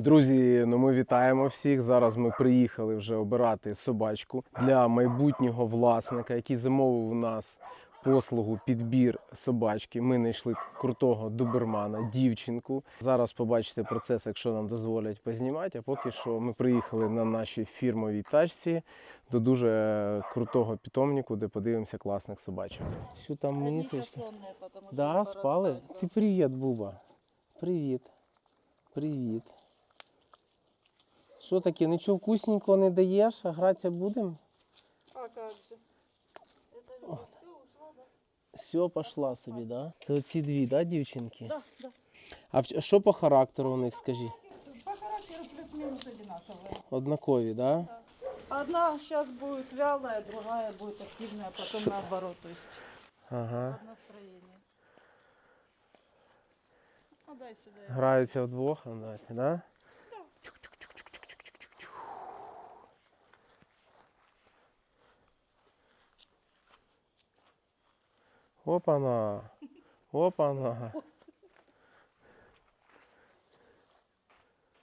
Друзі, ну ми вітаємо всіх. Зараз ми приїхали вже обирати собачку для майбутнього власника, який замовив у нас послугу підбір собачки. Ми знайшли крутого дубермана, дівчинку. Зараз побачите процес, якщо нам дозволять познімати. А поки що ми приїхали на нашій фірмовій тачці до дуже крутого питомнику, де подивимося класних собачок. Що там мисочка? Да, спали? Ти привіт, Буба. Привіт. Привіт. Що таке? Нічого вкусненького не даєш, а гратися будемо? А как же? Вика все да? Пошла собі, да? Це оці дві, да, дівчинки? Да, да. А що по характеру у них, скажи? По характеру плюс-минус одинаковые. Однакові, да? Одна сейчас будет вялая, другая будет активная, потом Шо- наоборот. То есть Ага. под настроение. А дай. Граються вдвох, а дайте, да? Опа-на. Опа-на.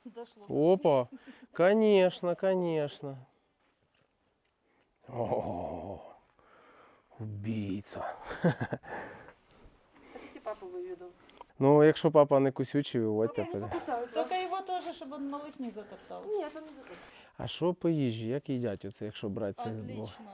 Дошло. Опа, конечно, конечно. О, убийца. Хотите папу выведу? Ну, якщо папа не кусючий, виводьте. піде. Только его тоже, чтобы он малых не затоптал. Нет, он не закрыт. А що по їжі? Як їдять оце, якщо брати цих двох? Отлично.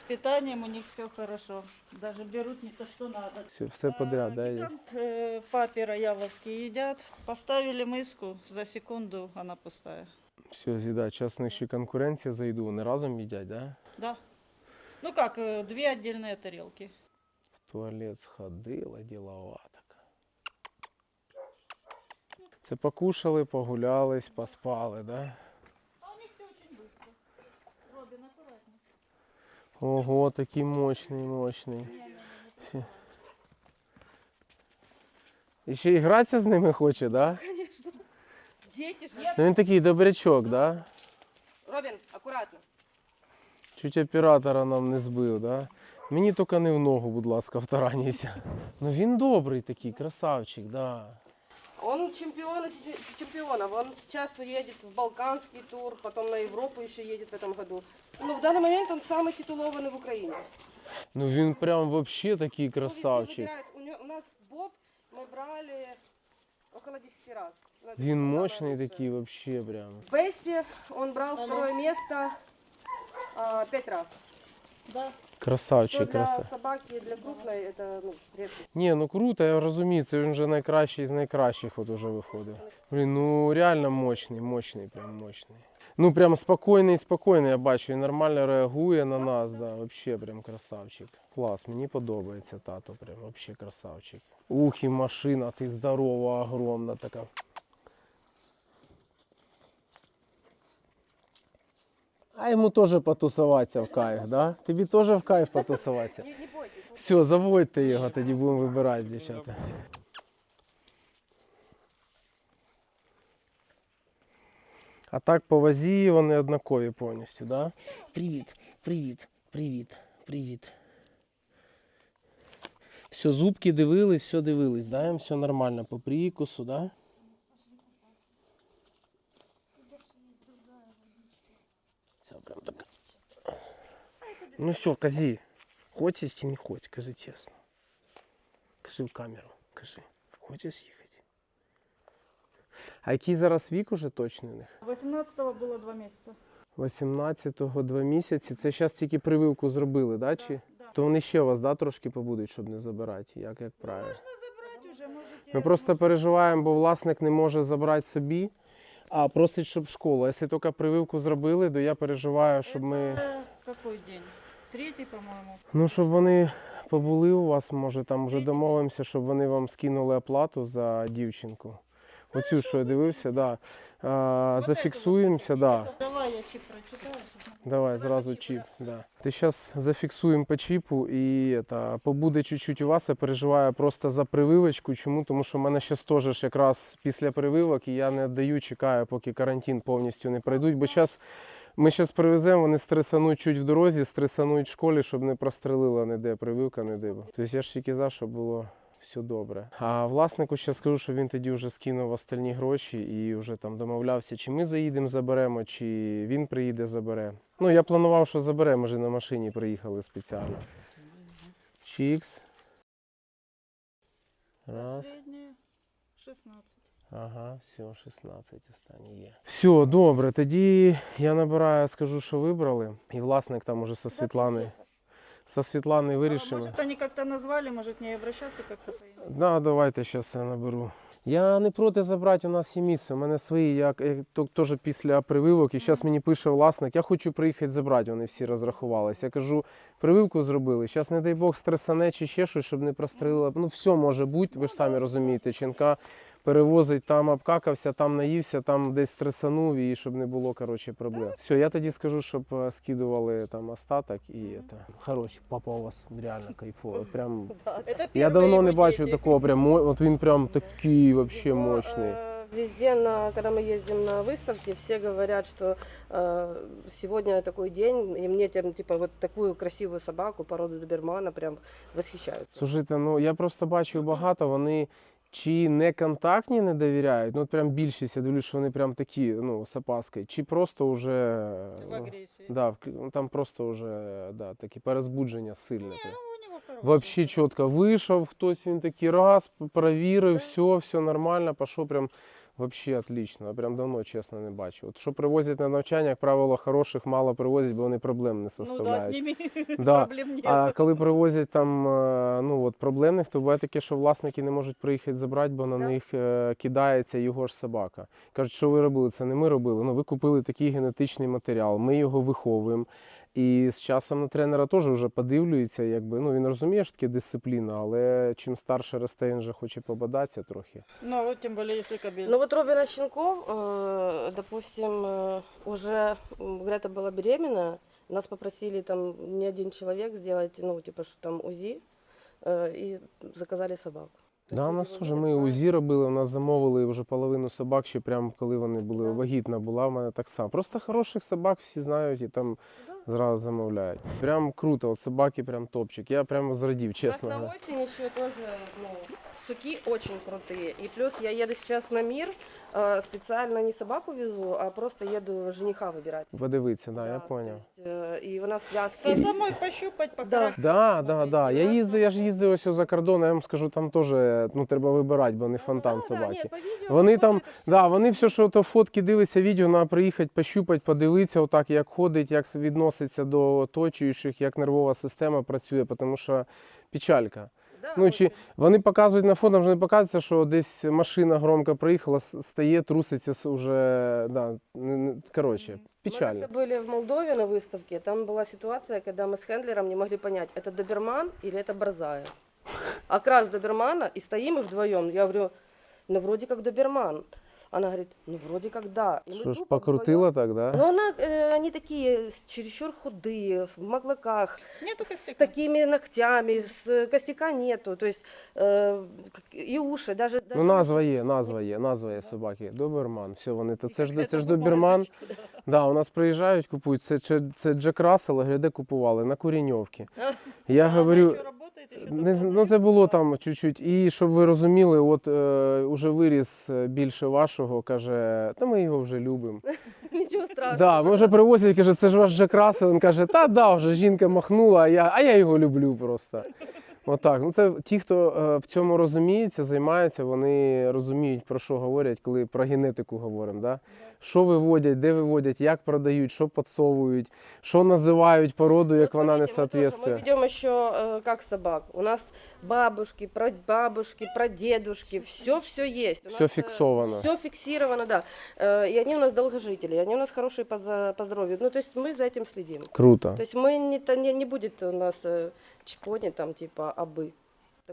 С питанием у них все хорошо. Даже берут не то, что надо. Все, все подряд, да? А, їдять? гигант, э, папе рояловские едят. Поставили миску, за секунду она пустая. Все, з'їдають. Зараз у них ще конкуренція зайду. Вони разом їдять, да? Да. Ну как, э, две отдельные тарелки. В туалет сходила, ділова така. Це покушали, погулялись, поспали, да? Ого, такий мощний, мощний. І ще і гратися з ними хоче, да? Конечно. Дети же. Ну він такий добрячок, да? Робин, аккуратно. Чуть оператора нам не збив, да? Мені тільки не в ногу, будь ласка, втаранюйся. Ну він добрий такий, красавчик, да. Он чемпион из ч- чемпионов. Он сейчас уедет в Балканский тур, потом на Европу еще едет в этом году. Но в данный момент он самый титулованный в Украине. Ну він прям вообще такий Он везде красавчик. выбирает. У, него- у нас Боб мы брали около 10 раз. Ну, это Він самое мощний лучшее. такий вообще прям. В Бесте он брал Алло. второе место а, пять раз. Да. Что Красавчик, для краса. собаки, для крупной, это ну, редкость. Ні, ну круто, я розумію, це він вже найкращий з найкращих от уже виходить. Блін, ну реально мощний, мощний, прям мощний. Ну прям спокійний, спокійний, я бачу, і нормально реагує на нас, да, вообще прям красавчик. Клас, мені подобається тато, прям вообще красавчик. Ух, і машина, ти здорова, огромна така. А йому теж потусуватися в кайф, да? Тобі теж в кайф потусуватися. Все, заводьте його, тоді будемо вибирати, дівчата. А так по вазі вони однакові повністю, да? Привіт, привіт, привіт, привіт. Все, зубки дивились, все дивились, да? Їм все нормально по прикусу, да? Прям так. Ну все, казі. Хочеш чи не хочеш, кажи чесно. Кажи в камеру, кажи. Хочеш їхати? А який зараз вік уже точний у них? 18-го было два месяца. 18-го два місяці. Це зараз тільки прививку зробили, да? Чи? Да. То вони ще у вас да, трошки побудуть, щоб не забирати, як, як правильно. Можно забрать уже, можете. Ми просто переживаємо, бо власник не може забрати собі, а просить, щоб школа. Якщо тільки прививку зробили, то я переживаю, щоб ми. Какой день? Третій, по-моєму. Ну, щоб вони побули у вас, може, там вже домовимося, щоб вони вам скинули оплату за дівчинку. Оцю, що я дивився, да А, Вот зафіксуємося, это да. вот. Давай я чип прочитаю. чтобы- Давай, зразу чіп. Да. Ти зараз зафіксуємо по чіпу і это, побуде чуть-чуть у вас. Я переживаю просто за прививочку. Чому? Тому що в мене зараз теж ж якраз після прививок і я не віддаю, чекаю, поки карантин повністю не пройдуть. Бо зараз ми зараз привеземо, вони стресануть чуть в дорозі, стресануть в школі, щоб не прострелила ніде прививка, ніде. Тобто я ж тільки за, щоб було все добре. А власнику ще скажу, що він тоді вже скинув остальні гроші і вже там домовлявся, чи ми заїдемо, заберемо, чи він приїде, забере. Ну, я планував, що забере, може на машині приїхали спеціально. Чікс. Раз. Последнее 16. Ага, все, 16 останні є. Все, добре. Тоді я набираю, скажу, що вибрали. І власник там уже со Світланою. Со Світланою А, может они как-то назвали, может, к ней обращаться как-то Да, давайте зараз я наберу. Я не проти забрати, у нас є місце. У мене свої, я, я теж після прививок, і зараз мені пише власник, я хочу приїхати забрати, вони всі розрахувалися. Я кажу, прививку зробили. Зараз, не дай Бог, стресане чи ще щось, щоб не прострелило. Ну, все може бути, ви ж самі розумієте. Чинка перевозить, там обкакався, там наївся, там десь стресанув, і щоб не було коротше, проблем. Все, я тоді скажу, щоб е, скидували там остаток і це. Хороші, папа у вас реально кайфовий. Прям Это я первые давно не его бачив дети. такого прям, мо- от він прям такий вообще Его, мощний. э, Везде, на, когда мы ездим на выставки, все говорят, что э, сегодня такой день, и мне тем, типа, вот такую красивую собаку породы добермана прям восхищаются. Слушайте, ну я просто бачив багато, вони чи не контактні не довіряють, ну от прям більшість, я дивлюсь, що вони прям такі, ну, з опаскою, чи просто вже. В ну. Да, в- ну, там просто вже да, такі перезбудження сильне. Не, прям. у него хороший Вообще чітко вийшов, хтось він такий раз, провірив, все, все нормально, пішов прям вообще отлично. Прям давно, чесно, не бачив. От що привозять на навчання, як правило, хороших мало привозять, бо вони проблем не Ну да, составляють. ними Да. проблем нет. А коли привозять там е, ну, от, проблемних, то буває таке, що власники не можуть приїхати забрати, бо на Да. них е, кидається його ж собака. Кажуть, що ви робили? Це не ми робили. Ну, ви купили такий генетичний матеріал, ми його виховуємо. І з часом на тренера теж вже подивлюється, якби ну він розуміє, що таке дисципліна, але чим старше росте, він вже хоче побадатися трохи. Ну, а вот тем более, если кобель. Ну вот Робина Щенков, э, допустим, э, уже м, Грета была беременна, нас попросили там не один человек сделать, ну типа что там УЗИ, э, и заказали собаку. Да, у нас теж ми. УЗІ робили, у нас замовили вже половину собак, ще прямо коли вони були Да. вагітна була, в мене так само. Просто хороших собак всі знають і там Да. зразу замовляють. Прям круто, от собаки прям топчик. Я прямо зрадів, У нас чесно. на осінь ще теж ну, суки очень крутые. И плюс я еду сейчас на мир, э, специально не собаку везу, а просто еду жениха выбирать. Подивитися, да, я то поняв. есть, э, и у нас связки. Со самой пощупать, Да. похарактерить, Да, да, посмотреть. да. Я Раз їздив, я ж на- їздив ось за кордон, я вам скажу, там теж ну, треба вибирати, бо не фонтан Да, да, собаки. нет, по видео Вони там, смотрят, и всё. Да, вони все, що то фотки дивляться, відео, треба приїхати, пощупати, подивитися, отак, як ходить, як відноситься до оточуючих, як нервова система працює, тому що печалька. Да, Ну, чи очень. вони показують на фото, вже не показується, що десь машина громко приїхала, с- стає, труситься с- уже, да, не- не- коротше, Мгм. Мы печально. как-то были в Молдове на выставке, там была ситуация, когда мы с хендлером не могли понять, это доберман или это борзая. Окрас добермана, и стоим мы вдвоем. Я говорю, ну вроде как доберман. Она говорит, ну вроде как да. И мы Що ж, тупо покрутила вдвоем- так, да? Ну, она, э, они такие с- чересчур худые, в маклаках, Нету с костяка. такими ногтями, с костяка нету, то есть э, как- и уши, даже... Ну, даже назва є, назва є, назва є собаки. Доберман. Все, вони, то И це ж, какая-то це ж доберман. бумажечка, да. Да, у нас приїжджають, купують. Це, це, це Джек Рассел, я говорю, де купували? На Куріньовці. Я А она говорю, ещё работает, ещё не, ну це було там чуть-чуть. І щоб ви розуміли, от е, уже виріс е, більше вашого, каже, та ми його вже любимо. Нічого страшного. Да, ми вже привозять, каже, це ж ваш Джек Рассел. Він каже, та да, вже жінка махнула, а я, а я його люблю просто. Отак. Ну це ті, хто е, в цьому розуміється, займається, вони розуміють, про що говорять, коли про генетику говоримо. Да? Що виводять, де виводять, як продають, що підсовують, що називають породу, як Вот вона не смотрите, мы тоже- Мы соответствує. ведем еще э, как собак. У нас бабушки, прадедушки, прадедушки, все-все есть. Все фіксовано. Все фиксировано, да. Э, И они у нас долгожители, и они у нас хорошие по, за- по здоровью. Ну, то есть мы за этим следим. Круто. То есть мы не, та- не, не будет у нас э, там типа абы.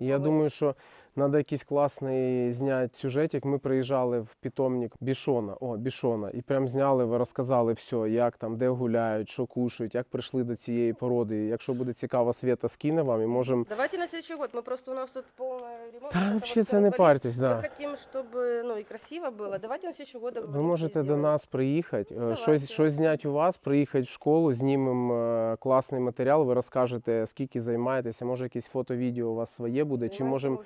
Я думаю, що Надо якийсь класний зняти сюжетик. Ми приїжджали в питомник Бішона. О, Бішона. І прям зняли, ви розказали все, як там, де гуляють, що кушають, як прийшли до цієї породи. Якщо буде цікаво, Свята скине вам і можемо. Давайте на следующий год. Мы просто у нас тут полный ремонт. Та это вот взагалі всё це не развалить. парьтесь, Мы да. хотим, чтобы ну и красиво было. Давайте на следующий год. Ви договоримся и можете до сделаем. нас приїхати, е, Давайте. щось, щось зняти у вас, приїхати в школу, знімемо е, класний матеріал, ви розкажете, скільки займаєтеся, може якесь фото-відео у вас своє буде, чи Занимаемся можемо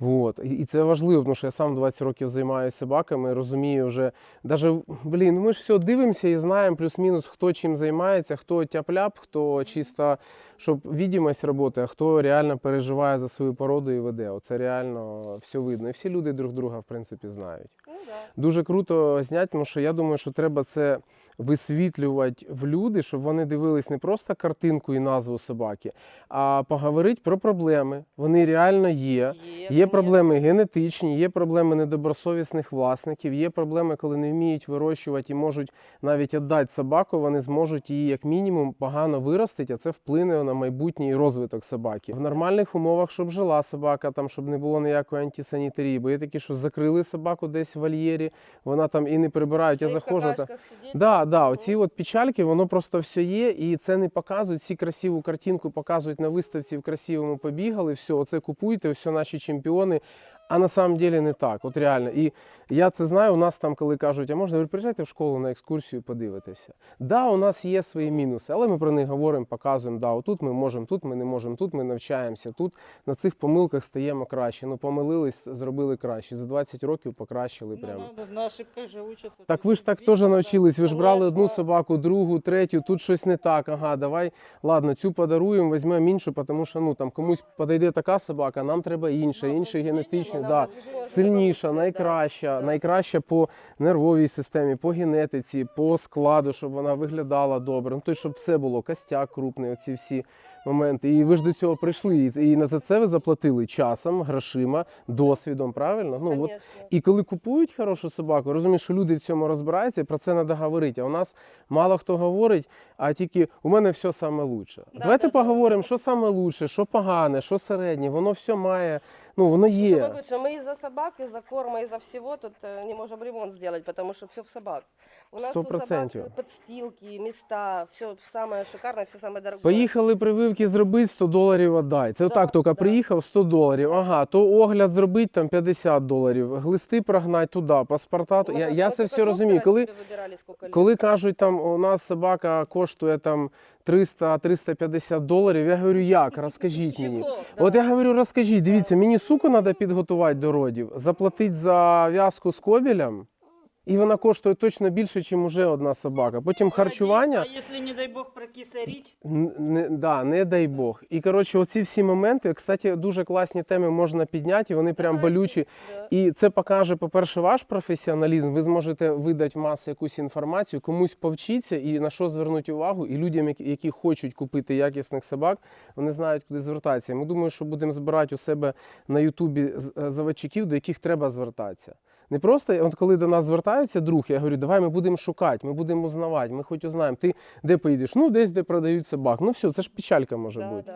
уже 20 лет. Вот. І це важливо, тому що я сам 20 років займаюся собаками, розумію вже, даже, блін, ми ж все дивимося і знаємо плюс-мінус, хто чим займається, хто тяп-ляп, хто чисто, щоб відомість роботи, а хто реально переживає за свою породу і веде. Оце реально все видно. І всі люди друг друга, в принципі, знають. Ну да. Дуже круто зняти, тому що я думаю, що треба це висвітлювати в люди, щоб вони дивились не просто картинку і назву собаки, а поговорити про проблеми. Вони реально є. Є конечно. проблеми генетичні, є проблеми недобросовісних власників, є проблеми, коли не вміють вирощувати і можуть навіть віддати собаку, вони зможуть її як мінімум погано виростити, а це вплине на майбутній розвиток собаки. В нормальних умовах, щоб жила собака, там щоб не було ніякої антисанітарії. Бо є такі, що закрили собаку десь в вольєрі, вона там і не прибирають. Я захожу. Та... Да, да, оці от печальки, воно просто все є, і це не показують. Ці красиву картинку показують на виставці в красивому побігали. Все, оце купуйте, все наші чемпіони. А на самом деле не так. От реально. І я це знаю. У нас там, коли кажуть, а можна ви приїжджайте в школу на екскурсію, подивитися. Да, у нас є свої мінуси, але ми про них говоримо, показуємо. Да, отут ми можемо, тут ми не можемо, тут ми навчаємося, тут на цих помилках стаємо краще. Ну помилились, зробили краще. За 20 років покращили Ну, прямо. надо, на ошибках же учатся. Так ви ж так теж навчились. Ви ж брали одну собаку, другу, третю, тут щось не так. Ага, давай, ладно, цю подаруємо, візьмемо іншу, тому що ну там комусь подійде така собака, нам треба інша, Ну, інші генетичні. На Да. Сильніша, найкраща, да. найкраща по нервовій системі, по генетиці, по складу, щоб вона виглядала добре. Ну, то, щоб все було, костяк крупний, оці всі моменти. І ви ж до цього прийшли. І, і за це ви заплатили часом, грошима, досвідом, правильно? Ну, от і коли купують хорошу собаку, розумієш, що люди в цьому розбираються, і про це треба говорити. А у нас мало хто говорить, а тільки у мене все саме лучше. Да, Давайте да, да. поговоримо, що саме лучше, що погане, що середнє. Воно все має, ну воно Самое є. лучшее, мы из-за собак, из-за корма, из-за всего тут э, не можем ремонт сделать, потому что все в собак. У нас Сто у собак процентів. подстилки, места, все самое шикарное, все самое дорогое. Поїхали прививки зробити, 100 доларів віддай. Це Да, отак тільки да. приїхав 100 доларів. Ага, то огляд зробити там 50 доларів, глисти прогнати туди, паспорта. то- Мы Я, как- я мы це только все розумію. доктора Коли себе выбирали сколько лет. Коли кажуть, там у нас собака коштує там 300-350 доларів, я говорю, як? Розкажіть мені. От я говорю, розкажіть, дивіться, мені суку треба підготувати до родів, заплатити за в'язку з кобілем, і вона коштує точно більше, ніж уже одна собака. Потім харчування. А если, не дай бог, прокисарить, Н- Не, да, не дай Бог. І коротше, оці всі моменти, кстати, дуже класні теми можна підняти, вони прям болючі. Да. І це покаже, по-перше, ваш професіоналізм. Ви зможете видати в маси якусь інформацію, комусь повчіться і на що звернути увагу. І людям, які- хочуть купити якісних собак, вони знають, куди звертатися. Ми думаю, що будемо збирати у себе на Ютубі е, заводчиків, до яких треба звертатися. Не просто, от коли до нас звертаються друг, я говорю, давай ми будемо шукати, ми будемо узнавати, ми хоч узнаємо. Ти де поїдеш? Ну, десь, де продають собак. Ну все, це ж печалька може бути.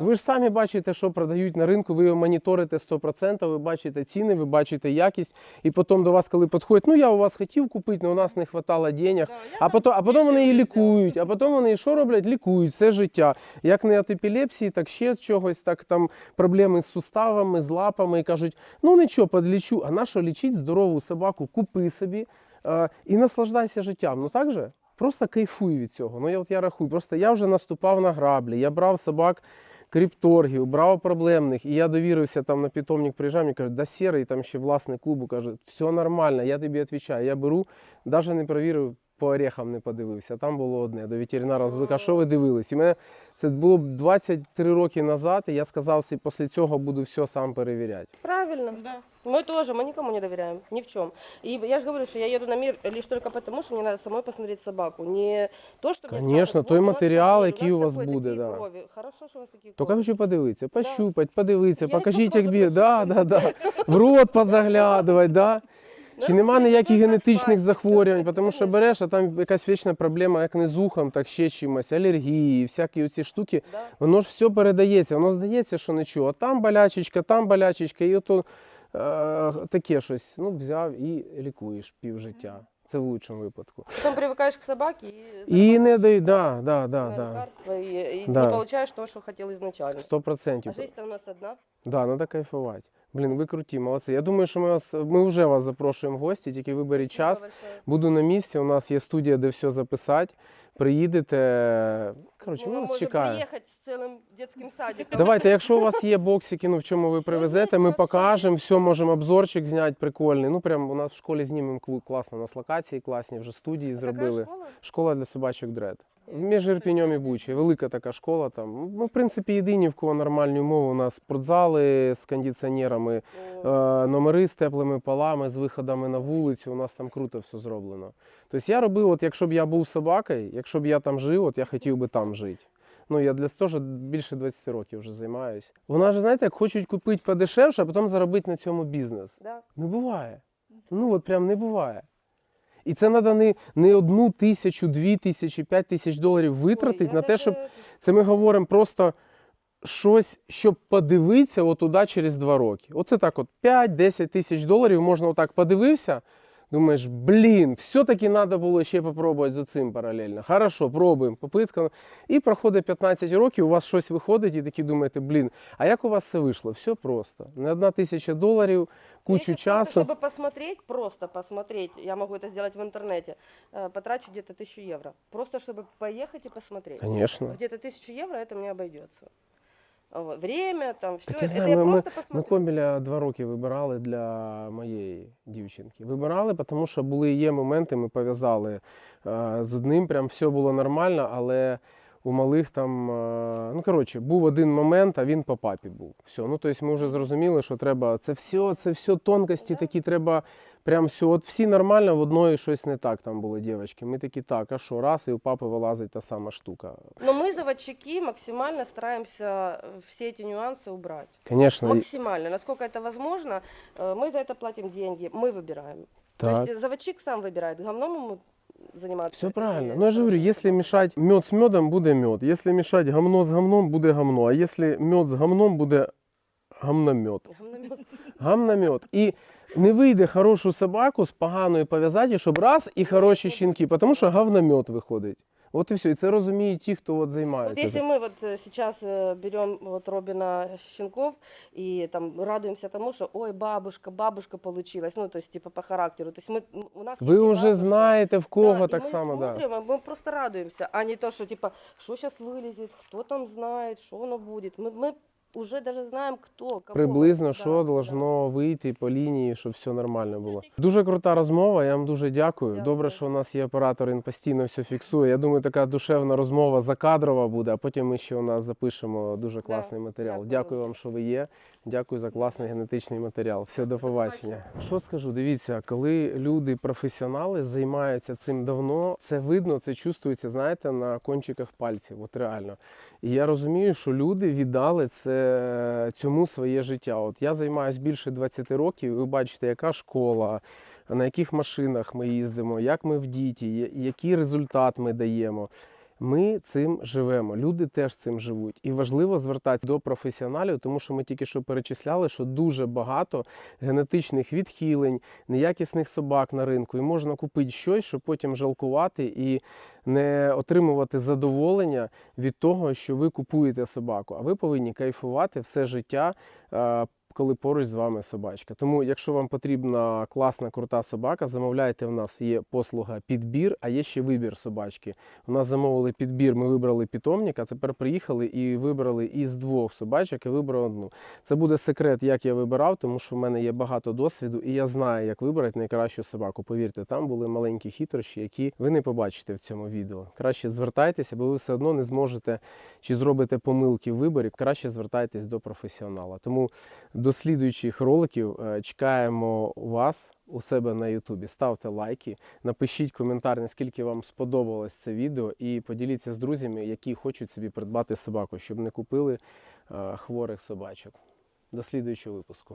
Ви ж самі бачите, що продають на ринку, ви його моніторите 100%, ви бачите ціни, ви бачите якість, і потім до вас, коли підходять, ну я у вас хотів купити, але у нас не вистачало денег. А потім, а потім вони її лікують, а потім вони що роблять? Лікують все життя. Як не від епілепсії, так ще чогось, так там проблеми з суставами, з лапами, і кажуть, ну нічого, подлічу. А на що лічить здорову собаку, купи собі е, і наслаждайся життям. Ну так же? Просто кайфуй від цього. Ну я от я рахую. Просто я вже наступав на граблі, я брав собак. Кріпторгів, браво-проблемних. і я довірився там на питомник, приїжджав, мені кажуть, да серий, там ще власник клубу каже, все нормально, я тобі відповідаю. Я беру, навіть не провірив, по орехам не подивився. Там було одне. До ветеринара звика, що ви дивились? І мене це було б 23 роки назад, і я сказав собі, після цього буду все сам перевіряти. Правильно. Да. Мы тоже, мы никому не доверяем, ни в чем. И я же говорю, что я еду на мир лишь только потому, что мне надо самой посмотреть собаку. Не то, что Конечно, той «Вот у вас материал, такие, який у вас буде, да. крові». Хорошо, що у вас такі Тільки крові. хочу подивитися, пощупати, подивитися, Я покажіть, як б'є. Да, да, да. В рот позаглядувати, да. Чи нема ніяких генетичних захворювань, тому що береш, а там якась вічна проблема, як не з ухом, так ще чимось, алергії, всякі оці штуки. Воно ж все передається, воно здається, що нічого. А там болячечка, там болячечка, і ото е, таке щось. Ну, взяв і лікуєш півжиття. Це в лучшому випадку. Потом привыкаешь к собаке и, І не дай, да, да, да, да. и, и Да. не получаешь то, что хотел изначально. Сто А процентів. жизнь-то у нас одна. Да, треба кайфувати. Блін, ви круті, молодці. Я думаю, що ми вас ми вже вас запрошуємо в гості, тільки виберіть Спасибо час. большое. Буду на місці. У нас є студія, де все записати. Приїдете. Коротше, Ну, ми мы вас можем чекаємо. приехать с целым детским садиком. Давайте, якщо у вас є боксики, ну в чому ви Всё привезете, є, ми у нас покажемо, все, можемо обзорчик зняти прикольний. Ну прям у нас в школі знімемо клу- класно, у нас локації класні, вже студії А какая зробили. школа? Школа для собачок дред. Між Ірпіньом і Бучі. Велика така школа там. Ми, в принципі, єдині, в кого нормальні умови. У нас спортзали з кондиціонерами, е, номери з теплими полами, з виходами на вулицю. У нас там круто все зроблено. Тобто я робив, от якщо б я був собакою, якщо б я там жив, от я хотів би там жити. Ну, я для того більше 20 років вже займаюся. Вона ж, знаєте, як хочуть купити подешевше, а потім заробити на цьому бізнес. Да. Не буває. Ну от прям не буває. І це треба не, не одну тисячу, дві тисячі, п'ять тисяч доларів витратити Ой, на те, щоб це ми говоримо просто щось, щоб подивитися отуда через два роки. Оце так от 5-10 тисяч доларів можна отак подивився. Думаєш, блін, все-таки треба було ще попробувати з цим паралельно. Хорошо, пробуємо, попитка. І проходить 15 років, у вас щось виходить, і такі думаєте, блін, а як у вас це вийшло? Все просто. Не одна тисяча доларів, кучу Если просто, часу. Чтобы посмотреть, просто посмотреть, я могу это сделать в интернете, э, потрачу где-то тысячу евро. Просто чтобы поехать и посмотреть. Звісно. Где-то тысячу евро это мне обойдется. Вот. Время, там, все. Так я это знаю, я мы- мы- просто Ми посмотрю. коміля два роки вибирали для моєї дівчинки. Вибирали, тому що були є моменти, ми пов'язали е, з одним, прям все було нормально, але у малих там. е, ну, коротше, був один момент, а він по папі був. Все. Ну, тобто ми вже зрозуміли, що треба. Це все, це все тонкості Да. такі, треба. Прям все, от всі нормально, в одної щось не так там були дівчатки. Ми такі, так, а що, раз, і у папи вилазить та сама штука. Но мы, заводчики, максимально стараемся э, все эти нюансы убрать. Звісно, і- Максимально. Насколько это возможно, э, мы за это платим деньги, мы выбираем. То так. есть заводчик сам выбирает, говном ему заниматься. Все или правильно. Ну я же говорю, хорошим если собакой. мешать мед с медом, буде мед. Если мешать гамно з гамном, буде гамно. А если мед з гамном, буде гамномет. Говномет. Гамномет. І не вийде хорошу собаку з поганою пов'язати, щоб раз і хороші щенки, тому що говномет виходить. От і все. І це розуміють ті, хто от Вот займається. если мы вот э, сейчас э, берем вот Робина щенков и там радуемся тому, что ой, бабушка, бабушка получилась, ну то есть типа по характеру. То есть мы, м, у нас Ви есть вже бабушка. знаєте в кого Да, и так мы само, да. смотрим, а мы просто радуемся, а не то, что типа, что сейчас вылезет, кто там знает, что оно будет. Мы, мы уже даже знаємо, хто кого. Приблизно, Да, що да. должно вийти по лінії, щоб все нормально було. Дуже крута розмова. Я вам дуже дякую. Дякую. Добре, що у нас є оператор, він постійно все фіксує. Я думаю, така душевна розмова закадрова буде, а потім ми ще у нас запишемо дуже класний матеріал. дякую. Дякую вам, що ви є. Дякую за класний генетичний матеріал. Все, до побачення. Що скажу? Дивіться, коли люди професіонали займаються цим давно, це видно, це чувствується, знаєте, на кончиках пальців. От реально. І я розумію, що люди віддали це цьому своє життя. От я займаюся більше 20 років, і ви бачите, яка школа, на яких машинах ми їздимо, як ми в діті, який результат ми даємо. Ми цим живемо. Люди теж цим живуть. І важливо звертатися до професіоналів, тому що ми тільки що перечисляли, що дуже багато генетичних відхилень, неякісних собак на ринку, і можна купити щось, щоб потім жалкувати і не отримувати задоволення від того, що ви купуєте собаку. А ви повинні кайфувати все життя. Коли поруч з вами собачка. Тому, якщо вам потрібна класна крута собака, замовляйте. В нас є послуга підбір, а є ще вибір собачки. У нас замовили підбір, ми вибрали питомника. Тепер приїхали і вибрали із двох собачок і вибрав одну. Це буде секрет, як я вибирав, тому що в мене є багато досвіду, і я знаю, як вибрати найкращу собаку. Повірте, там були маленькі хитрощі, які ви не побачите в цьому відео. Краще звертайтеся, бо ви все одно не зможете чи зробите помилки в виборі. Краще звертайтесь до професіонала. Тому до слідуючих роликів е, чекаємо вас у себе на Ютубі. Ставте лайки, напишіть коментар, наскільки вам сподобалось це відео, і поділіться з друзями, які хочуть собі придбати собаку, щоб не купили е, хворих собачок. До слідуючого випуску.